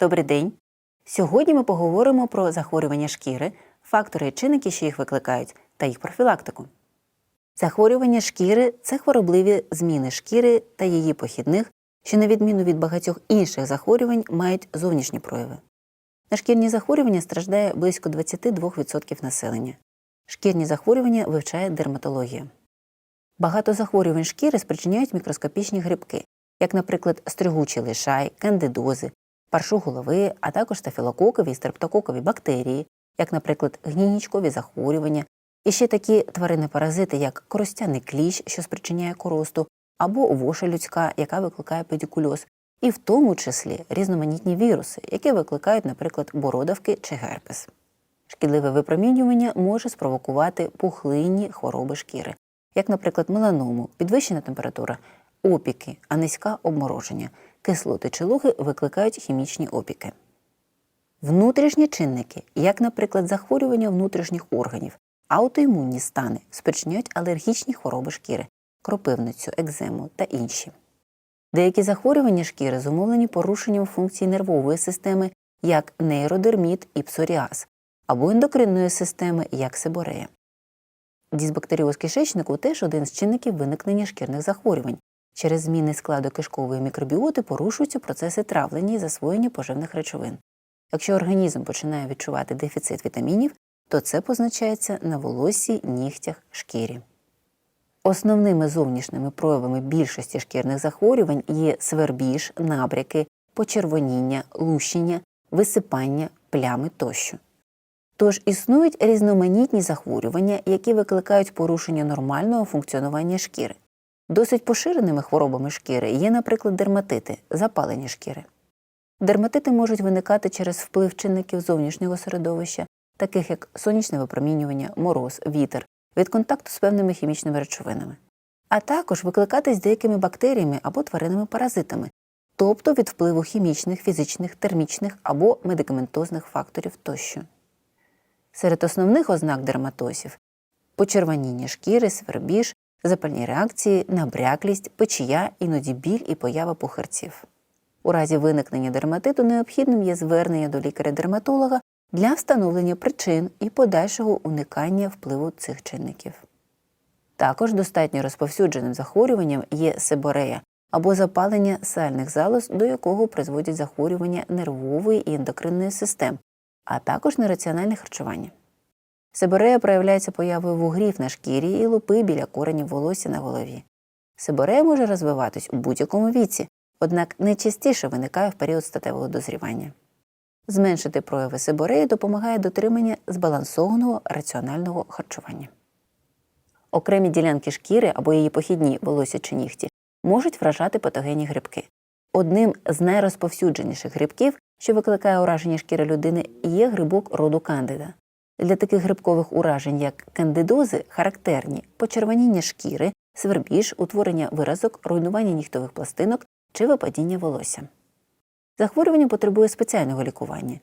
Добрий день! Сьогодні ми поговоримо про захворювання шкіри, фактори і чинники, що їх викликають, та їх профілактику. Захворювання шкіри це хворобливі зміни шкіри та її похідних, що, на відміну від багатьох інших захворювань, мають зовнішні прояви. На шкірні захворювання страждає близько 22% населення. Шкірні захворювання вивчає дерматологія. Багато захворювань шкіри спричиняють мікроскопічні грибки, як, наприклад, стригучий лишай, кандидози, паршу голови, а також стафілококові і стрептококові бактерії, як, наприклад, гнійничкові захворювання, і ще такі тварини-паразити, як коростяний кліщ, що спричиняє коросту, або воша людська, яка викликає педикульоз, і в тому числі різноманітні віруси, які викликають, наприклад, бородавки чи герпес. Шкідливе випромінювання може спровокувати пухлинні хвороби шкіри, як, наприклад, меланому, підвищена температура, опіки, а низька обмороження, кислоти чи луги викликають хімічні опіки. Внутрішні чинники, як, наприклад, захворювання внутрішніх органів, аутоімунні стани, спричиняють алергічні хвороби шкіри, кропивницю, екзему та інші. Деякі захворювання шкіри зумовлені порушенням функцій нервової системи, як нейродерміт і псоріаз, або ендокринної системи, як сиборея. Дисбактеріоз кишечнику теж один з чинників виникнення шкірних захворювань. Через зміни складу кишкової мікробіоти порушуються процеси травлення і засвоєння поживних речовин. Якщо організм починає відчувати дефіцит вітамінів, то це позначається на волоссі, нігтях, шкірі. Основними зовнішніми проявами більшості шкірних захворювань є свербіж, набряки, почервоніння, лущення, висипання, плями тощо. Тож існують різноманітні захворювання, які викликають порушення нормального функціонування шкіри. Досить поширеними хворобами шкіри є, наприклад, дерматити, запалення шкіри. Дерматити можуть виникати через вплив чинників зовнішнього середовища, таких як сонячне випромінювання, мороз, вітер, від контакту з певними хімічними речовинами, а також викликатись деякими бактеріями або тваринними паразитами, тобто від впливу хімічних, фізичних, термічних або медикаментозних факторів тощо. Серед основних ознак дерматозів почервоніння шкіри, свербіж, запальні реакції, набряклість, печія, іноді біль і поява пухарців. У разі виникнення дерматиту необхідним є звернення до лікаря-дерматолога для встановлення причин і подальшого уникання впливу цих чинників. Також достатньо розповсюдженим захворюванням є сиборея або запалення сальних залоз, до якого призводять захворювання нервової і ендокринної систем, а також нераціональне харчування. Сиборея проявляється появою вугрів на шкірі і лупи біля коренів волосся на голові. Сиборея може розвиватись у будь-якому віці, однак найчастіше виникає в період статевого дозрівання. Зменшити прояви сибореї допомагає дотримання збалансованого раціонального харчування. Окремі ділянки шкіри або її похідні волосся чи нігті можуть вражати патогенні грибки. Одним з найрозповсюдженіших грибків, що викликає ураження шкіри людини, є грибок роду кандида. Для таких грибкових уражень, як кандидози, характерні почервоніння шкіри, свербіж, утворення виразок, руйнування нігтових пластинок чи випадіння волосся. Захворювання потребує спеціального лікування.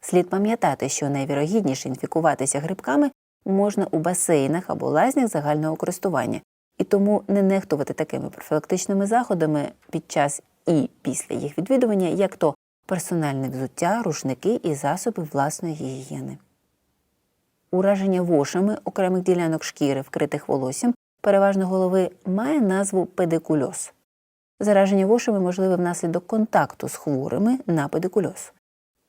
Слід пам'ятати, що найвірогідніше інфікуватися грибками можна у басейнах або лазнях загального користування, і тому не нехтувати такими профілактичними заходами під час і після їх відвідування, як то персональне взуття, рушники і засоби власної гігієни. Ураження вошами окремих ділянок шкіри, вкритих волоссям, переважно голови, має назву педикульоз. Зараження вошами можливе внаслідок контакту з хворими на педикульоз.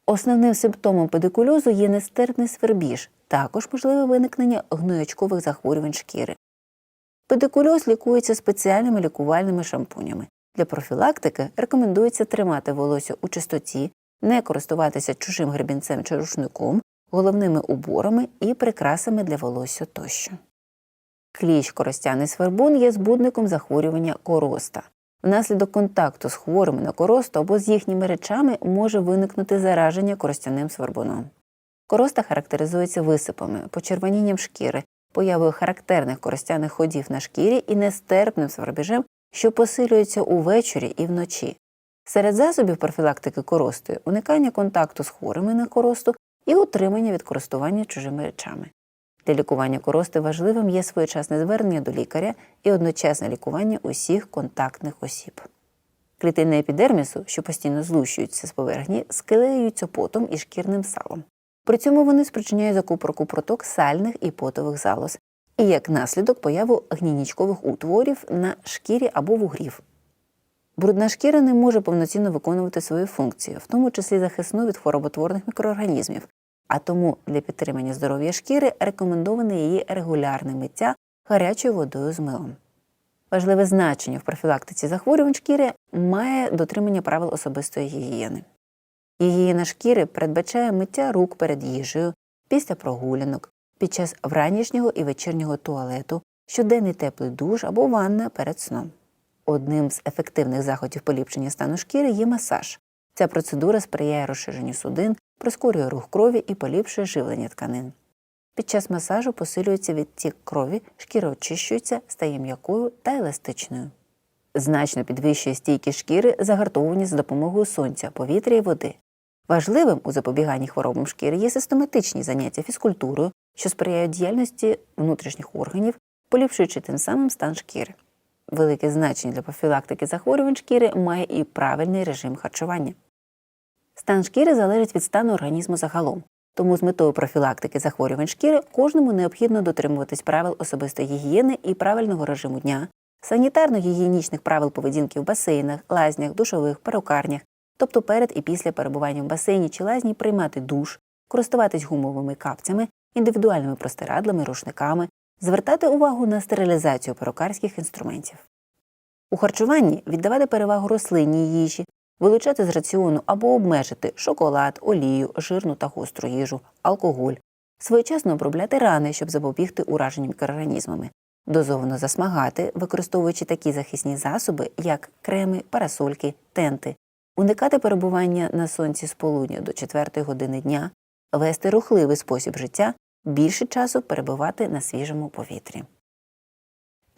Основним симптомом педикульозу є нестерпний свербіж, також можливе виникнення гноячкових захворювань шкіри. Педикульоз лікується спеціальними лікувальними шампунями. Для профілактики рекомендується тримати волосся у чистоті, не користуватися чужим гребінцем чи рушником, головними уборами і прикрасами для волосся тощо. Кліщ коростяний свербун є збудником захворювання короста. Внаслідок контакту з хворими на коросту або з їхніми речами може виникнути зараження коростяним свербуном. Короста характеризується висипами, почервонінням шкіри, появою характерних коростяних ходів на шкірі і нестерпним свербіжем, що посилюється увечері і вночі. Серед засобів профілактики корости уникання контакту з хворими на коросту і утримання від користування чужими речами. Для лікування корости важливим є своєчасне звернення до лікаря і одночасне лікування усіх контактних осіб. Клітини епідермісу, що постійно злущуються з поверхні, склеюються потом і шкірним салом. При цьому вони спричиняють закупорку проток сальних і потових залоз, і як наслідок появу гнійничкових утворів на шкірі або вугрів. Брудна шкіра не може повноцінно виконувати свою функцію, в тому числі захисну від хвороботворних мікроорганізмів, а тому для підтримання здоров'я шкіри рекомендоване її регулярне миття гарячою водою з милом. Важливе значення в профілактиці захворювань шкіри має дотримання правил особистої гігієни. Гігієна шкіри передбачає миття рук перед їжею, після прогулянок, під час вранішнього і вечірнього туалету, щоденний теплий душ або ванна перед сном. Одним з ефективних заходів поліпшення стану шкіри є масаж. Ця процедура сприяє розширенню судин, прискорює рух крові і поліпшує живлення тканин. Під час масажу посилюється відтік крові, шкіра очищується, стає м'якою та еластичною. Значно підвищує стійкість шкіри загартовування за допомогою сонця, повітря і води. Важливим у запобіганні хворобам шкіри є систематичні заняття фізкультурою, що сприяють діяльності внутрішніх органів, поліпшуючи тим самим стан шкіри. Велике значення для профілактики захворювань шкіри має і правильний режим харчування. Стан шкіри залежить від стану організму загалом, тому з метою профілактики захворювань шкіри кожному необхідно дотримуватись правил особистої гігієни і правильного режиму дня, санітарно-гігієнічних правил поведінки в басейнах, лазнях, душових, перукарнях, тобто перед і після перебування в басейні чи лазні приймати душ, користуватись гумовими капцями, індивідуальними простирадлами, рушниками, звертати увагу на стерилізацію перукарських інструментів. У харчуванні віддавати перевагу рослинній їжі, вилучати з раціону або обмежити шоколад, олію, жирну та гостру їжу, алкоголь, своєчасно обробляти рани, щоб запобігти ураженню мікроорганізмами, дозовано засмагати, використовуючи такі захисні засоби, як креми, парасольки, тенти, уникати перебування на сонці з полудня до 4 години дня, вести рухливий спосіб життя, більше часу перебувати на свіжому повітрі.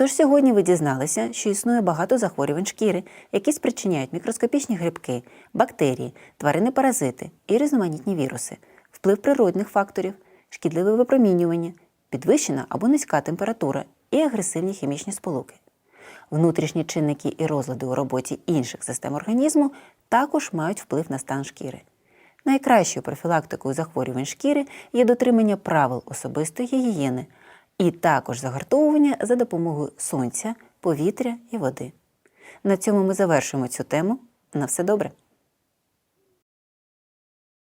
Тож сьогодні ви дізналися, що існує багато захворювань шкіри, які спричиняють мікроскопічні грибки, бактерії, тварини паразити і різноманітні віруси, вплив природних факторів, шкідливе випромінювання, підвищена або низька температура і агресивні хімічні сполуки. Внутрішні чинники і розлади у роботі інших систем організму також мають вплив на стан шкіри. Найкращою профілактикою захворювань шкіри є дотримання правил особистої гігієни, і також загартовування за допомогою сонця, повітря і води. На цьому ми завершуємо цю тему. На все добре!